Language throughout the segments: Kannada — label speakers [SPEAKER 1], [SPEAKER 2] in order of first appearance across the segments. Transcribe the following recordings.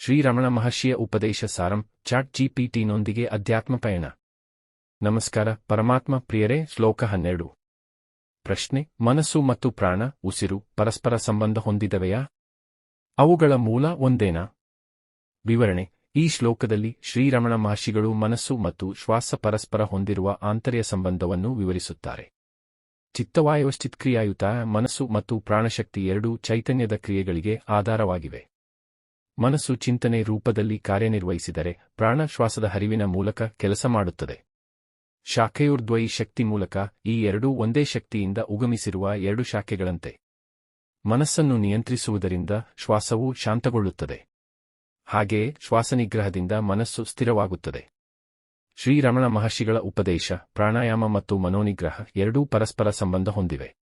[SPEAKER 1] ಶ್ರೀರಮಣ ಮಹರ್ಷಿಯ ಉಪದೇಶ ಸಾರಂ ಚಾಟ್ ಜಿಪಿಟಿನೊಂದಿಗೆ ಅಧ್ಯಾತ್ಮ ಪಯಣ. ನಮಸ್ಕಾರ, ಪರಮಾತ್ಮ ಪ್ರಿಯರೇ, ಶ್ಲೋಕ ಹನ್ನೆರಡು. ಪ್ರಶ್ನೆ, ಮನಸ್ಸು ಮತ್ತು ಪ್ರಾಣ, ಉಸಿರು, ಪರಸ್ಪರ ಸಂಬಂಧ ಹೊಂದಿದವೆಯಾ? ಅವುಗಳ ಮೂಲ ಒಂದೇನಾ? ವಿವರಣೆ, ಈ ಶ್ಲೋಕದಲ್ಲಿ ಶ್ರೀರಮಣ ಮಹರ್ಷಿಗಳು ಮನಸ್ಸು ಮತ್ತು ಶ್ವಾಸ ಪರಸ್ಪರ ಹೊಂದಿರುವ ಆಂತರ್ಯ ಸಂಬಂಧವನ್ನು ವಿವರಿಸುತ್ತಾರೆ. ಚಿತ್ತವಾಯವಶ್ಚಿತ್ಕ್ರಿಯಾಯುತ ಮನಸ್ಸು ಮತ್ತು ಪ್ರಾಣಶಕ್ತಿ ಎರಡೂ ಚೈತನ್ಯದ ಕ್ರಿಯೆಗಳಿಗೆ ಆಧಾರವಾಗಿವೆ. ಮನಸ್ಸು ಚಿಂತನೆ ರೂಪದಲ್ಲಿ ಕಾರ್ಯನಿರ್ವಹಿಸಿದರೆ ಪ್ರಾಣಶ್ವಾಸದ ಹರಿವಿನ ಮೂಲಕ ಕೆಲಸ ಮಾಡುತ್ತದೆ. ಶಾಖೆಯುರ್ದ್ವಯಿ ಶಕ್ತಿ ಮೂಲಕ ಈ ಎರಡೂ ಒಂದೇ ಶಕ್ತಿಯಿಂದ ಉಗಮಿಸಿರುವ ಎರಡು ಶಾಖೆಗಳಂತೆ. ಮನಸ್ಸನ್ನು ನಿಯಂತ್ರಿಸುವುದರಿಂದ ಶ್ವಾಸವು ಶಾಂತಗೊಳ್ಳುತ್ತದೆ. ಹಾಗೆಯೇ ಶ್ವಾಸನಿಗ್ರಹದಿಂದ ಮನಸ್ಸು ಸ್ಥಿರವಾಗುತ್ತದೆ. ಶ್ರೀರಮಣ ಮಹರ್ಷಿಗಳ ಉಪದೇಶ, ಪ್ರಾಣಾಯಾಮ ಮತ್ತು ಮನೋನಿಗ್ರಹ ಎರಡೂ ಪರಸ್ಪರ ಸಂಬಂಧ ಹೊಂದಿವೆ.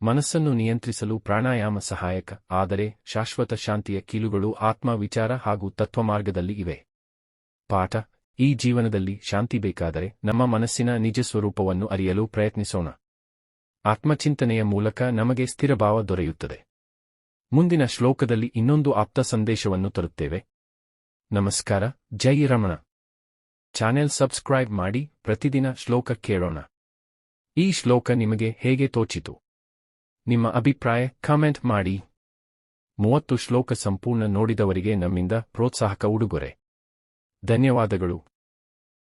[SPEAKER 1] ಮನಸ್ಸನ್ನು ನಿಯಂತ್ರಿಸಲು ಪ್ರಾಣಾಯಾಮ ಸಹಾಯಕ, ಆದರೆ ಶಾಶ್ವತ ಶಾಂತಿಯ ಕೀಲುಗಳು ಆತ್ಮವಿಚಾರ ಹಾಗೂ ತತ್ವಮಾರ್ಗದಲ್ಲಿ ಇವೆ. ಪಾಠ, ಈ ಜೀವನದಲ್ಲಿ ಶಾಂತಿ ಬೇಕಾದರೆ ನಮ್ಮ ಮನಸ್ಸಿನ ನಿಜ ಸ್ವರೂಪವನ್ನು ಅರಿಯಲು ಪ್ರಯತ್ನಿಸೋಣ. ಆತ್ಮಚಿಂತನೆಯ ಮೂಲಕ ನಮಗೆ ಸ್ಥಿರಭಾವ ದೊರೆಯುತ್ತದೆ. ಮುಂದಿನ ಶ್ಲೋಕದಲ್ಲಿ ಇನ್ನೊಂದು ಆಪ್ತ ಸಂದೇಶವನ್ನು ತರುತ್ತೇವೆ. ನಮಸ್ಕಾರ, ಜೈ ರಮಣ. ಚಾನೆಲ್ ಸಬ್ಸ್ಕ್ರೈಬ್ ಮಾಡಿ ಪ್ರತಿದಿನ ಶ್ಲೋಕ ಕೇಳೋಣ. ಈ ಶ್ಲೋಕ ನಿಮಗೆ ಹೇಗೆ ತೋಚಿತು? ನಿಮ್ಮ ಅಭಿಪ್ರಾಯ ಕಾಮೆಂಟ್ ಮಾಡಿ. ಮೂವತ್ತು ಶ್ಲೋಕ ಸಂಪೂರ್ಣ ನೋಡಿದವರಿಗೆ ನಮ್ಮಿಂದ ಪ್ರೋತ್ಸಾಹಕ ಉಡುಗೊರೆ. ಧನ್ಯವಾದಗಳು.